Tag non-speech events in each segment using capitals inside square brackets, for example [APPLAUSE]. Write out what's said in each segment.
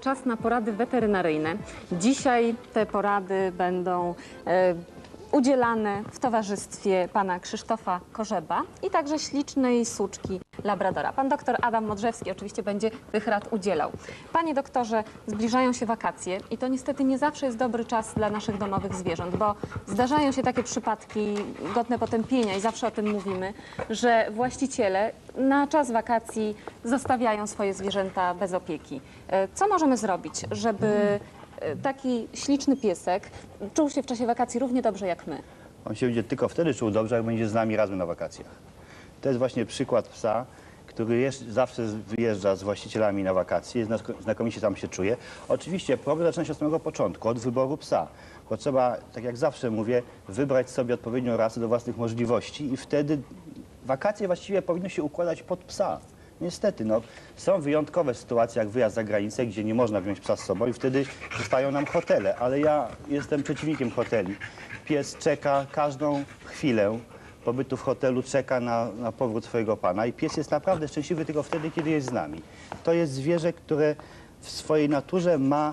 Czas na porady weterynaryjne. Dzisiaj te porady będą e, udzielane w towarzystwie pana Krzysztofa Korzeba i także ślicznej suczki Labradora. Pan doktor Adam Modrzewski oczywiście będzie tych rad udzielał. Panie doktorze, zbliżają się wakacje i to niestety nie zawsze jest dobry czas dla naszych domowych zwierząt, bo zdarzają się takie przypadki godne potępienia i zawsze o tym mówimy, że właściciele na czas wakacji zostawiają swoje zwierzęta bez opieki. E, Co możemy zrobić, żeby taki śliczny piesek czuł się w czasie wakacji równie dobrze jak my? On się będzie tylko wtedy czuł dobrze, jak będzie z nami razem na wakacjach. To jest właśnie przykład psa, który jest, zawsze wyjeżdża z właścicielami na wakacje, znak- znakomicie tam się czuje. Oczywiście problem zaczyna się od samego początku, od wyboru psa. Bo trzeba, tak jak zawsze mówię, wybrać sobie odpowiednią rasę do własnych możliwości i wtedy wakacje właściwie powinny się układać pod psa. Niestety, no, są wyjątkowe sytuacje, jak wyjazd za granicę, gdzie nie można wziąć psa z sobą i wtedy zostają nam hotele. Ale ja jestem przeciwnikiem hoteli. Pies czeka każdą chwilę pobytu w hotelu, czeka na, na powrót swojego pana i pies jest naprawdę szczęśliwy tylko wtedy, kiedy jest z nami. To jest zwierzę, które w swojej naturze ma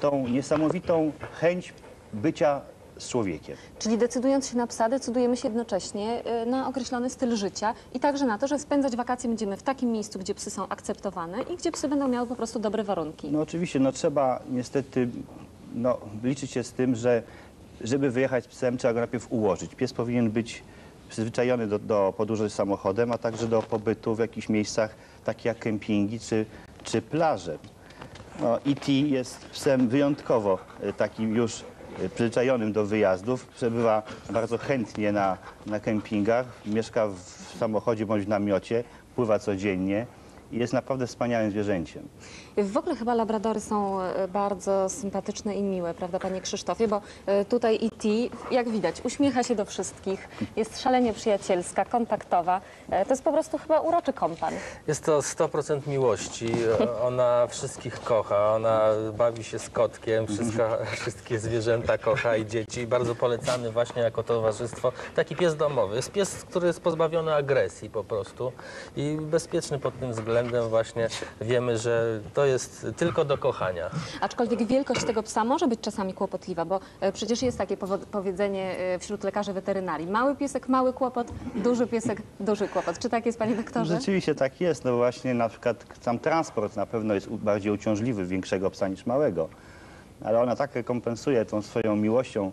tą niesamowitą chęć bycia z człowiekiem. Czyli decydując się na psa, decydujemy się jednocześnie e, na określony styl życia i także na to, że spędzać wakacje będziemy w takim miejscu, gdzie psy są akceptowane i gdzie psy będą miały po prostu dobre warunki. No oczywiście, no trzeba niestety no, liczyć się z tym, że żeby wyjechać z psem, trzeba go najpierw ułożyć. Pies powinien być przyzwyczajony do, do podróży samochodem, a także do pobytu w jakichś miejscach, takich jak kempingi czy, czy plaże. No, E.T. jest psem wyjątkowo e, takim już przyzwyczajonym do wyjazdów. Przebywa bardzo chętnie na, na kempingach, mieszka w samochodzie bądź w namiocie, pływa codziennie i jest naprawdę wspaniałym zwierzęciem. W ogóle chyba labradory są e, bardzo sympatyczne i miłe, prawda panie Krzysztofie? Bo e, tutaj E.T., jak widać, uśmiecha się do wszystkich, jest szalenie przyjacielska, kontaktowa. E, To jest po prostu chyba uroczy kompan. Jest to 100% miłości. Ona wszystkich kocha, ona bawi się z kotkiem, wszystko, wszystkie zwierzęta kocha i dzieci. Bardzo polecamy właśnie jako towarzystwo. Taki pies domowy. Jest pies, który jest pozbawiony agresji po prostu i bezpieczny pod tym względem właśnie wiemy, że to jest tylko do kochania. Aczkolwiek wielkość tego psa może być czasami kłopotliwa, bo e, przecież jest takie powiedzenie e, wśród lekarzy weterynarii. Mały piesek, mały kłopot, duży piesek, duży kłopot. Czy tak jest, panie doktorze? Rzeczywiście tak jest. No właśnie na przykład sam transport na pewno jest bardziej uciążliwy większego psa niż małego. Ale ona tak rekompensuje tą swoją miłością,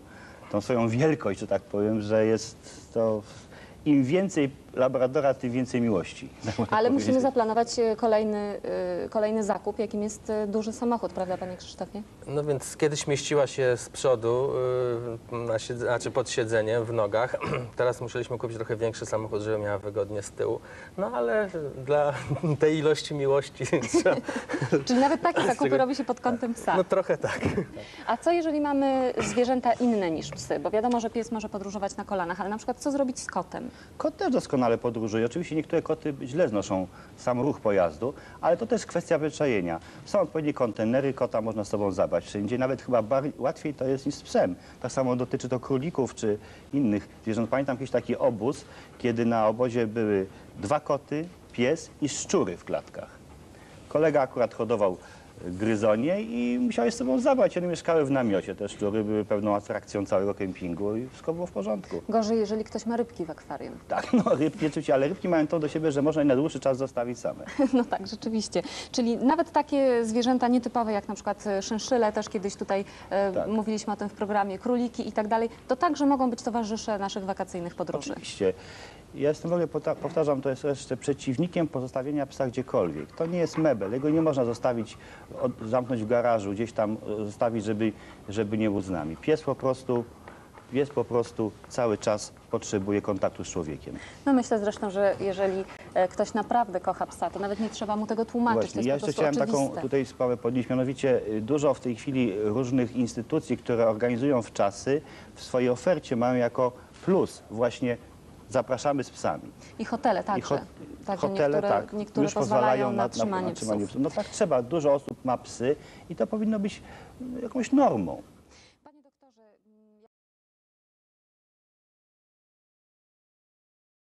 tą swoją wielkość, że tak powiem, że jest to... Im więcej labradora, tym więcej miłości. tak można Ale powiedzieć. musimy zaplanować e, kolejny, e, kolejny zakup, jakim jest e, duży samochód, prawda, panie Krzysztofie? No więc kiedyś mieściła się z przodu, na siedz- znaczy pod siedzeniem w nogach. [CLEARS THROAT] Teraz musieliśmy kupić trochę większy samochód, żeby miała wygodnie z tyłu. No ale dla [LAUGHS] tej ilości miłości [LAUGHS] trzeba... [LAUGHS] Czyli nawet takie zakupy czego- robi się pod kątem psa. No trochę tak. A co jeżeli mamy zwierzęta inne niż psy? Bo wiadomo, że pies może podróżować na kolanach, ale na przykład co zrobić z kotem? Kot też doskonale podróżuje. Oczywiście niektóre koty źle znoszą sam ruch pojazdu, ale to też kwestia wyczajenia. Są odpowiednie kontenery, kota można z sobą zabrać wszędzie. Nawet chyba łatwiej to jest niż z psem. Tak samo dotyczy to królików czy innych zwierząt. Pamiętam jakiś taki obóz, kiedy na obozie były dwa koty, pies i szczury w klatkach. Kolega akurat hodował gryzonie i musiał je z sobą zabrać. One mieszkały w namiocie. Te szczury były pewną atrakcją całego kempingu i wszystko było w porządku. Gorzej, jeżeli ktoś ma rybki w akwarium. Tak, [LAUGHS] no rybki oczywiście, ale rybki mają to do siebie, że można je na dłuższy czas zostawić same. [LAUGHS] No tak, rzeczywiście. Czyli nawet takie zwierzęta nietypowe, jak na przykład e, szynszyle, też kiedyś tutaj e, Tak. mówiliśmy o tym w programie, króliki i tak dalej, to także mogą być towarzysze naszych wakacyjnych podróży. Oczywiście. Ja jestem w ogóle, powtarzam, to jest jeszcze przeciwnikiem pozostawienia psa gdziekolwiek. To nie jest mebel, jego nie można zostawić, od, zamknąć w garażu, gdzieś tam e, zostawić, żeby, żeby nie był z nami. Pies po prostu, pies po prostu cały czas potrzebuje kontaktu z człowiekiem. No myślę zresztą, że jeżeli e, ktoś naprawdę kocha psa, to nawet nie trzeba mu tego tłumaczyć, Właśnie, ja jeszcze chciałem prostu taką oczywiste. tutaj sprawę podnieść, mianowicie y, dużo w tej chwili różnych instytucji, które organizują wczasy, w swojej ofercie mają jako plus właśnie zapraszamy z psami. I hotele także. ho- Także hotele niektóre, tak, niektóre już pozwalają na, na, trzymanie na trzymanie psów. psów. No tak trzeba, dużo osób ma psy i to powinno być jakąś normą.